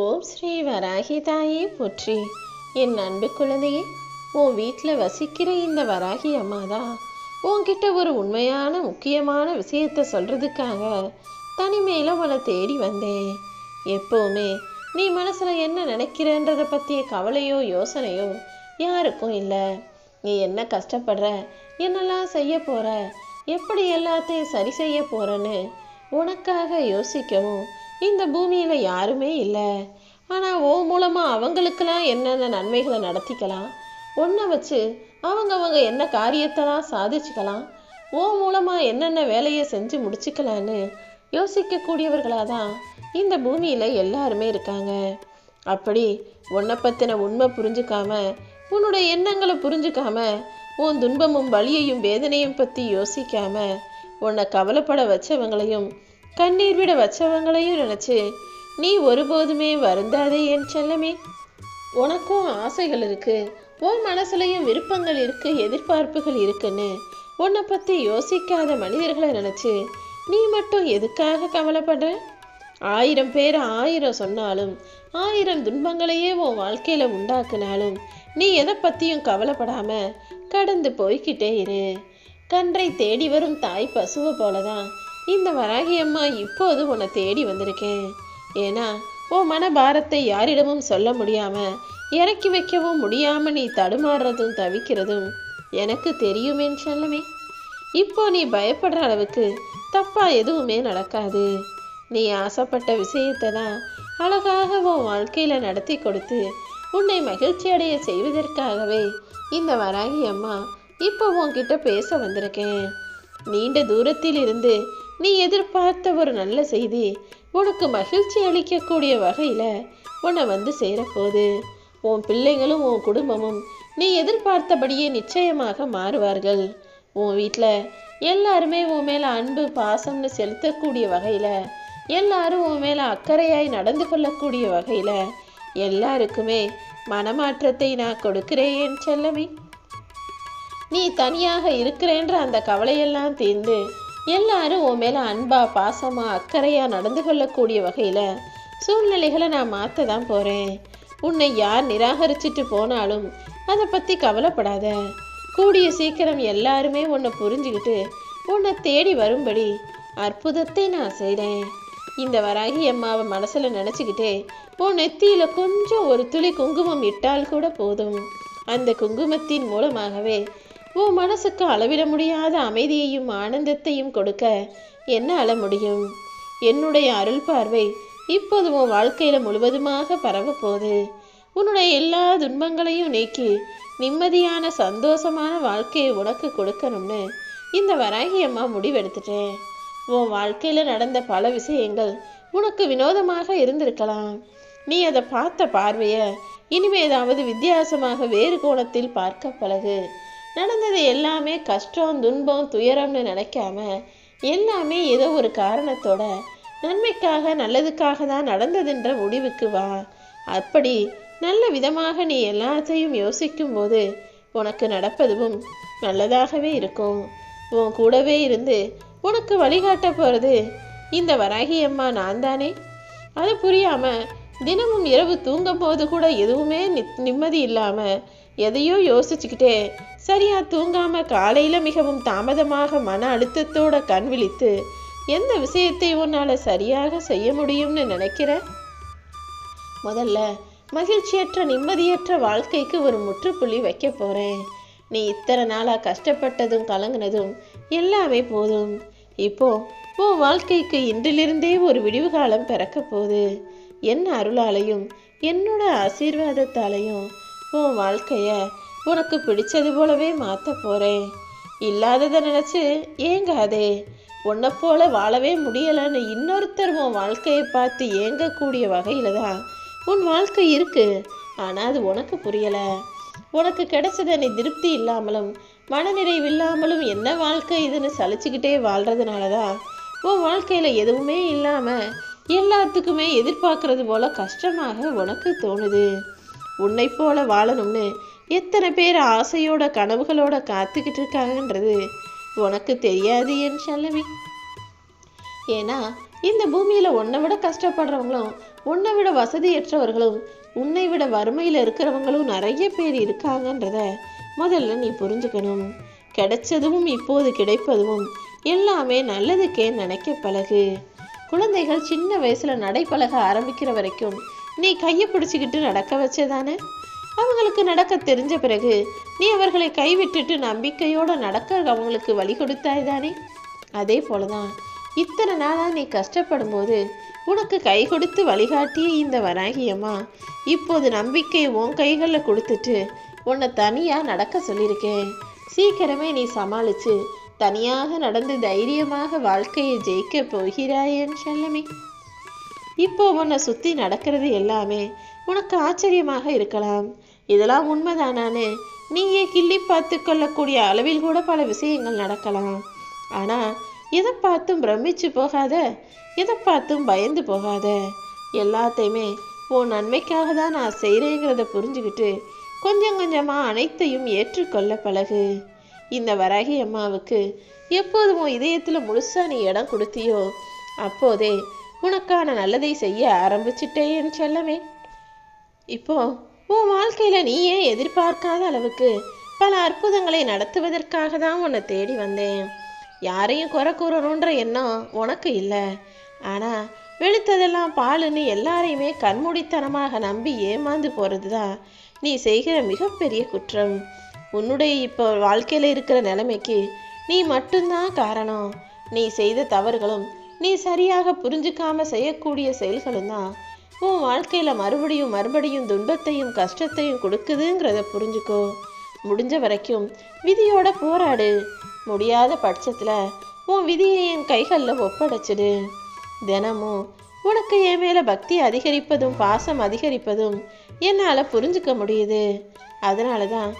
ஓம் ஸ்ரீ வராகி தாயே போற்றி. என் அன்பு குழந்தையே உன் வீட்டில் வசிக்கிற இந்த வராகி அம்மா தான் உன்கிட்ட ஒரு உண்மையான முக்கியமான விஷயத்த சொல்கிறதுக்காக தனிமையில் உன்னை தேடி வந்தேன். எப்போவுமே நீ மனசில் என்ன நினைக்கிறன்றதை பற்றிய கவலையோ யோசனையோ யாருக்கும் இல்லை. நீ என்ன கஷ்டப்படுற என்னெல்லாம் செய்ய போகிற எப்படி எல்லாத்தையும் சரி செய்ய போகிறேன்னு உனக்காக யோசிக்கவும் இந்த பூமியில் யாருமே இல்லை. ஆனால் ஓ மூலமாக அவங்களுக்கெல்லாம் என்னென்ன நன்மைகளை நடத்திக்கலாம்? ஒன்றை வச்சு அவங்கவங்க என்ன காரியத்தெல்லாம் சாதிச்சுக்கலாம்? ஓ மூலமாக என்னென்ன வேலையை செஞ்சு முடிச்சுக்கலான்னு யோசிக்கக்கூடியவர்களாக தான் இந்த பூமியில் எல்லாருமே இருக்காங்க. அப்படி உன்னை பற்றின உண்மை புரிஞ்சுக்காம உன்னுடைய எண்ணங்களை புரிஞ்சுக்காம உன் துன்பமும் வலியையும் வேதனையும் பற்றி யோசிக்காம உன்னை கவலைப்பட வச்சவங்களையும் கண்ணீர் விட வச்சவங்களையும் நினச்சி நீ ஒருபோதுமே வருந்தாதே என் செல்லமே. உனக்கும் ஆசைகள் இருக்கு. உன் மனசுலையும் விருப்பங்கள் இருக்கு எதிர்பார்ப்புகள் இருக்குன்னு. உன்னை பற்றி யோசிக்காத மனிதர்களை நினச்சி நீ மட்டும் எதுக்காக கவலைப்படுற? ஆயிரம் பேர் ஆயிரம் சொன்னாலும் ஆயிரம் துன்பங்களையே உன் வாழ்க்கையில உண்டாக்குனாலும் நீ எதை பத்தியும் கவலைப்படாம கடந்து போய்க்கிட்டே இரு. கன்றை தேடி வரும் தாய் பசுவை போலதான் இந்த வராகி அம்மா இப்போது உன்னை தேடி வந்திருக்கேன். ஏன்னா உன் மனபாரத்தை யாரிடமும் சொல்ல முடியாம இறக்கி வைக்கவும் முடியாம நீ தடுமாறுறதும் தவிக்கிறதும் எனக்கு தெரியுமே சொல்லமே. இப்போ நீ பயப்படுற அளவுக்கு தப்பா எதுவுமே நடக்காது. நீ ஆசைப்பட்ட விஷயத்தை தான் அழகாக உன் வாழ்க்கையில நடத்தி கொடுத்து உன்னை மகிழ்ச்சி அடைய செய்வதற்காகவே இந்த வராகி அம்மா இப்போ உன்கிட்ட பேச வந்திருக்கேன். நீண்ட தூரத்தில் இருந்து நீ எதிர்பார்த்த ஒரு நல்ல செய்தி உனக்கு மகிழ்ச்சி அளிக்கக்கூடிய வகையில் உன்னை வந்து சேரப்போகுது. உன் பிள்ளைங்களும் உன் குடும்பமும் நீ எதிர்பார்த்தபடியே நிச்சயமாக மாறுவார்கள். உன் வீட்டில் எல்லாருமே உன் மேலே அன்பு பாசம்னு செலுத்தக்கூடிய வகையில் எல்லாரும் உன் மேலே அக்கறையாய் நடந்து கொள்ளக்கூடிய வகையில் எல்லாருக்குமே மனமாற்றத்தை நான் கொடுக்கிறேன் என் செல்லமே. நீ தனியாக இருக்கிறேன்ற அந்த கவலையெல்லாம் தீர்ந்து எல்லாரும் உன் மேலே அன்பா பாசமாக அக்கறையாக நடந்து கொள்ளக்கூடிய வகையில் சூழ்நிலைகளை நான் மாற்ற தான் போகிறேன் உன்னை யார் நிராகரிச்சிட்டு போனாலும் அதை பற்றி கவலைப்படாத. கூடிய சீக்கிரம் எல்லாருமே உன்னை புரிஞ்சுக்கிட்டு உன்னை தேடி வரும்படி அற்புதத்தை நான் செய்கிறேன் இந்த வராகி அம்மாவை மனசில் நினச்சிக்கிட்டே உன் நெத்தியில் கொஞ்சம் ஒரு துளி குங்குமம் இட்டால் கூட போதும். அந்த குங்குமத்தின் மூலமாகவே உன் மனசுக்கு அளவிட முடியாத அமைதியையும் ஆனந்தத்தையும் கொடுக்க என்னால் முடியும்? என்னுடைய அருள் பார்வை இப்போது உன் வாழ்க்கையில முழுவதுமாக பரவப்போகுது போகுது. உன்னுடைய எல்லா துன்பங்களையும் நீக்கி நிம்மதியான சந்தோஷமான வாழ்க்கையை உனக்கு கொடுக்கணும்னு இந்த வராகி அம்மா முடிவெடுத்துட்டேன் உன் வாழ்க்கையில நடந்த பல விஷயங்கள் உனக்கு வினோதமாக இருந்திருக்கலாம். நீ அதை பார்த்த பார்வைய இனிமேதாவது வித்தியாசமாக வேறு கோணத்தில் பார்க்க பழகு. நடந்தது எல்லாமே கஷ்டம் துன்பம் துயரம்னு நினைக்காம எல்லாமே ஏதோ ஒரு காரணத்தோட நன்மைக்காக நல்லதுக்காக தான் நடந்ததுன்ற முடிவுக்கு வா. அப்படி நல்ல விதமாக நீ எல்லாத்தையும் யோசிக்கும் போது உனக்கு நடப்பதுவும் நல்லதாகவே இருக்கும். உன் கூடவே இருந்து உனக்கு வழிகாட்ட போகிறது இந்த வராகி அம்மா நான் தானே அது புரியாமல் தினமும் இரவு தூங்கும் போது கூட எதுவுமே நி- நிம்மதி இல்லாமல் எதையோ யோசிச்சுக்கிட்டே சரியா தூங்காம காலையில மிகவும் தாமதமாக மன அழுத்தத்தோட கண் விழித்து எந்த விஷயத்தை உன்னால சரியாக செய்ய முடியும்னு நினைக்கிற? முதல்ல மகிழ்ச்சியற்ற நிம்மதியற்ற வாழ்க்கைக்கு ஒரு முற்றுப்புள்ளி வைக்க போறேன். நீ இத்தனை நாளா கஷ்டப்பட்டதும் கலங்கினதும் எல்லாமே போதும். இப்போ உன் வாழ்க்கைக்கு இன்றிலிருந்தே ஒரு விடிவு காலம் பிறக்க போகுது. என் அருளாலையும் என்னோட ஆசீர்வாதத்தாலையும் உன் வாழ்க்கைய உனக்கு பிடிச்சது போலவே மாற்ற போறேன். இல்லாததை நினச்சி ஏங்காதே. உன்னை போல வாழவே முடியலைன்னு இன்னொருத்தர் உன் வாழ்க்கையை பார்த்து ஏங்கக்கூடிய வகையில் தான் உன் வாழ்க்கை இருக்குது ஆனால் அது உனக்கு புரியலை. உனக்கு கிடைச்சதை நீ திருப்தி இல்லாமலும் மனநிறைவு இல்லாமலும் என்ன வாழ்க்கை இதுன்னு சலிச்சுக்கிட்டே வாழ்கிறதுனால தான் உன் வாழ்க்கையில் எதுவுமே இல்லாமல் எல்லாத்துக்குமே எதிர்பார்க்கறது போல கஷ்டமாக உனக்கு தோணுது. உன்னை போல வாழணும்னு எத்தனை பேர் ஆசையோட கனவுகளோட காத்துக்கிட்டு இருக்காங்கன்றது உனக்கு தெரியாது என் செல்லவி. ஏன்னா இந்த பூமியில உன்னை விட கஷ்டப்படுறவங்களும் உன்னை விட வசதியற்றவர்களும் உன்னை விட வறுமையில இருக்கிறவங்களும் நிறைய பேர் இருக்காங்கன்றத முதல்ல நீ புரிஞ்சுக்கணும். கிடைச்சதும் இப்போது கிடைப்பதும் எல்லாமே நல்லதுக்கே நினைக்க பழகு. குழந்தைகள் சின்ன வயசுல நடைப்பழக ஆரம்பிக்கிற வரைக்கும் நீ கையை பிடிச்சிக்கிட்டு நடக்க வச்சதானே? அவங்களுக்கு நடக்க தெரிஞ்ச பிறகு நீ அவர்களை கைவிட்டுட்டு நம்பிக்கையோட நடக்க அவங்களுக்கு வழி கொடுத்தாய் தானே அதே போலதான் இத்தனை நாளாக நீ கஷ்டப்படும் போது உனக்கு கை கொடுத்து வழிகாட்டிய இந்த வராகியம்மா இப்போது நம்பிக்கை உன் கைகளில் கொடுத்துட்டு உன்னை தனியாக நடக்க சொல்லியிருக்கேன். சீக்கிரமே நீ சமாளிச்சு தனியாக நடந்து தைரியமாக வாழ்க்கையை ஜெயிக்க போகிறாயேன் செல்லமே. இப்போ உன்னை சுத்தி நடக்கிறது எல்லாமே உனக்கு ஆச்சரியமாக இருக்கலாம். இதெல்லாம் உண்மைதானான்னு நீயே கிள்ளி பார்த்து கொள்ளக்கூடிய அளவில் கூட பல விஷயங்கள் நடக்கலாம். ஆனா எதை பார்த்தும் பிரமிச்சு போகாத? எதை பார்த்தும் பயந்து போகாத? எல்லாத்தையுமே உன் நன்மைக்காக தான் நான் செய்கிறேங்கிறத புரிஞ்சுக்கிட்டு கொஞ்சம் கொஞ்சமா அனைத்தையும் ஏற்றுக்கொள்ள பழகு. இந்த வராகி அம்மாவுக்கு எப்போது உன் இதயத்தில் முழுசா நீ இடம் கொடுத்தியோ அப்போதே உனக்கான நல்லதை செய்ய ஆரம்பிச்சிட்டேன்னு சொல்லவே இப்போ உன் வாழ்க்கையில நீயே எதிர்பார்க்காத அளவுக்கு பல அற்புதங்களை நடத்துவதற்காக தான் உன்னை தேடி வந்தேன். யாரையும் குறை கூறணுன்ற எண்ணம் உனக்கு இல்லை. ஆனா வெளுத்ததெல்லாம் பாலுன்னு எல்லாரையுமே கண்மூடித்தனமாக நம்பி ஏமாந்து போறது தான் நீ செய்கிற மிகப்பெரிய குற்றம். உன்னுடைய இப்போ வாழ்க்கையில இருக்கிற நிலைமைக்கு நீ மட்டும்தான் காரணம். நீ செய்த தவறுகளும் நீ சரியாக புரிஞ்சுக்காம செய்யக்கூடிய செயல்களும் தான் உன் வாழ்க்கையில மறுபடியும் மறுபடியும் துன்பத்தையும் கஷ்டத்தையும் கொடுக்குதுங்கிறத புரிஞ்சுக்கோ. முடிஞ்ச வரைக்கும் விதியோட போராடு. முடியாத பட்சத்துல உன் விதியை என் கைகளில் ஒப்படைச்சிடு. தினமும் உனக்கு என் மேல பக்தி அதிகரிப்பதும் பாசம் அதிகரிப்பதும் என்னால புரிஞ்சுக்க முடியுது. அதனால தான்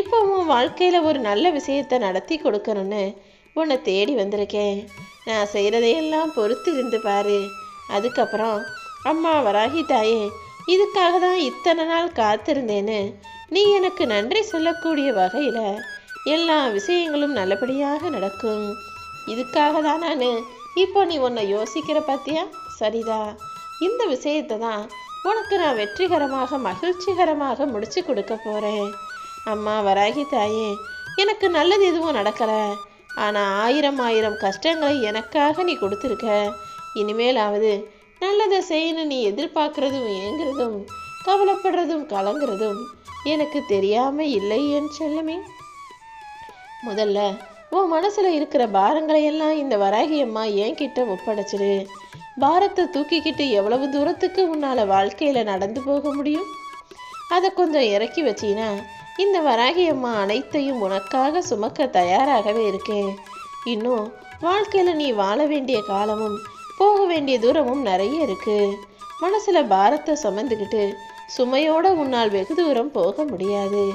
இப்போ உன் வாழ்க்கையில ஒரு நல்ல விஷயத்தை நடத்தி கொடுக்கணும்னு உன்னை தேடி வந்திருக்கேன். நான் செய்கிறதையெல்லாம் பொறுத்து இருந்து பாரு. அதுக்கப்புறம் அம்மா வராகி தாயே இதுக்காக தான் இத்தனை நாள் காத்திருந்தேன்னு நீ எனக்கு நன்றி சொல்லக்கூடிய வகையில் எல்லா விஷயங்களும் நல்லபடியாக நடக்கும். இதுக்காக தான் நான் இப்போ நீ உன்னை யோசிக்கிற பார்த்தியா சரிதா. இந்த விஷயத்தை தான் உனக்கு நான் வெற்றிகரமாக மகிழ்ச்சிகரமாக முடிச்சு கொடுக்க போகிறேன் அம்மா வராகி தாயே எனக்கு நல்லது எதுவும் நடக்கலை. ஆனால் ஆயிரம் ஆயிரம் கஷ்டங்களை எனக்காக நீ கொடுத்துருக்க. இனிமேலாவது நல்லதை செய்யணும் நீ எதிர்பார்க்கறதும் ஏங்குறதும் கவலைப்படுறதும் கலங்குறதும் எனக்கு தெரியாம இல்லை என் செல்லமே. முதல்ல உன் மனசுல இருக்கிற பாரங்களை எல்லாம் இந்த வராகி அம்மா என்கிட்ட ஒப்படைச்சிரு. பாரத்தை தூக்கிக்கிட்டு எவ்வளவு தூரத்துக்கு உன்னால வாழ்க்கையில நடந்து போக முடியும்? அதை கொஞ்சம் இறக்கி வச்சீனா இந்த வராகி அம்மா அனைத்தையும் உனக்காக சுமக்க தயாராகவே இருக்கேன். இன்னும் வாழ்க்கையில நீ வாழ வேண்டிய காலமும் போக வேண்டிய தூரமும் நிறைய இருக்கு. மனசுல பாரத்தை சுமந்துக்கிட்டு சுமையோட உன்னால் வெகு தூரம் போக முடியாது.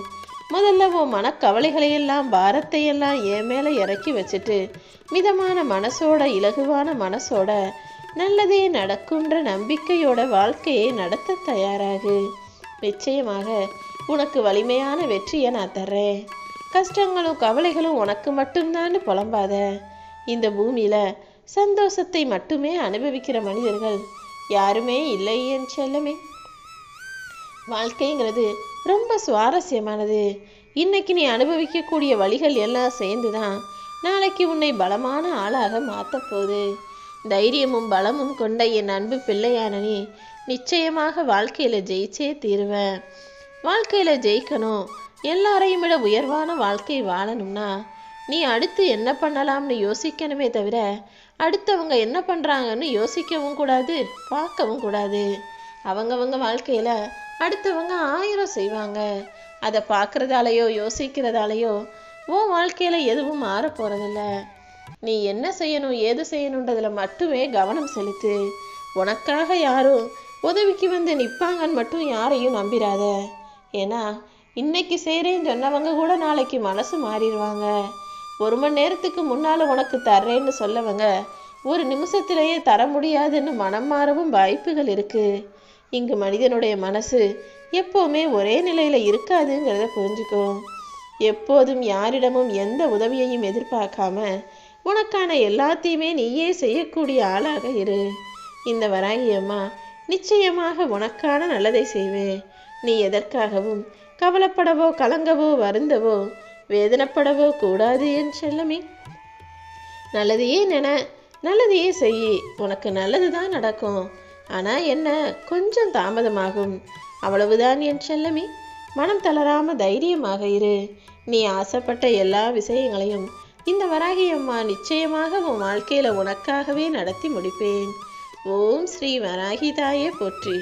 முதல்ல உன் மனக்கவலைகளையெல்லாம் பாரத்தையெல்லாம் பாரத்தை எல்லாம் என் மேல இறக்கி வச்சுட்டு மிதமான மனசோட இலகுவான மனசோட நல்லதே நடக்குன்ற நம்பிக்கையோட வாழ்க்கையை நடத்த தயாராகு. நிச்சயமாக உனக்கு வலிமையான வெற்றியை நான் தர்றேன். கஷ்டங்களும் கவலைகளும் உனக்கு மட்டும்தான் புலம்பாத. இந்த பூமியில சந்தோஷத்தை மட்டுமே அனுபவிக்கிற மனிதர்கள் யாருமே இல்லை என் செல்லமே. வாழ்க்கைங்கிறது ரொம்ப சுவாரஸ்யமானது. இன்னைக்கு நீ அனுபவிக்கக்கூடிய வழிகள் எல்லாம் சேர்ந்து தான் நாளைக்கு உன்னை பலமான ஆளாக மாற்றப்போகுது தைரியமும் பலமும் கொண்ட என் அன்பு பிள்ளையான நீ நிச்சயமாக வாழ்க்கையில ஜெயிச்சே தீருவேன் வாழ்க்கையில் ஜெயிக்கணும். எல்லாரையும் விட உயர்வான வாழ்க்கை வாழணும்னா நீ அடுத்து என்ன பண்ணலாம்னு யோசிக்கணுமே தவிர அடுத்தவங்க என்ன பண்ணுறாங்கன்னு யோசிக்கவும் கூடாது பார்க்கவும் கூடாது. அவங்கவங்க வாழ்க்கையில் அடுத்தவங்க ஆயிரம் செய்வாங்க. அதை பார்க்குறதாலையோ யோசிக்கிறதாலயோ உன் வாழ்க்கையில் எதுவும் மாற போகிறதில்ல நீ என்ன செய்யணும் ஏது செய்யணுன்றதில் மட்டுமே கவனம் செலுத்து. உனக்காக யாரும் உதவிக்கு வந்து நிற்பாங்கன்னு மட்டும் யாரையும் நம்பிராத. ஏன்னா இன்னைக்கு செய்கிறேன்னு சொன்னவங்க கூட நாளைக்கு மனசு மாறிடுவாங்க. ஒரு மணி நேரத்துக்கு முன்னால் உனக்கு தர்றேன்னு சொல்லவங்க ஒரு நிமிஷத்திலேயே தர முடியாதுன்னு மனம் மாறவும் வாய்ப்புகள் இருக்குது இங்கு மனிதனுடைய மனசு எப்போவுமே ஒரே நிலையில் இருக்காதுங்கிறத புரிஞ்சுக்கோ. எப்போதும் யாரிடமும் எந்த உதவியையும் எதிர்பார்க்காம உனக்கான எல்லாத்தையுமே நீயே செய்யக்கூடிய ஆளாக இரு. இந்த வராகி அம்மா நிச்சயமாக உனக்கான நல்லதை செய்வேன் நீ எதற்காகவும் கவலைப்படவோ கலங்கவோ வருந்தவோ வேதனைப்படவோ கூடாது என் செல்லமே. நல்லதையே நின நல்லதையே செய். உனக்கு நல்லது தான் நடக்கும். ஆனால் என்ன கொஞ்சம் தாமதமாகும். அவ்வளவுதான் என் செல்லமே. மனம் தளராம தைரியமாக இரு. நீ ஆசைப்பட்ட எல்லா விஷயங்களையும் இந்த வராகி அம்மா நிச்சயமாக உன் வாழ்க்கையில உனக்காகவே நடத்தி முடிப்பேன். ஓம் ஸ்ரீ வராகிதாயே போற்றி.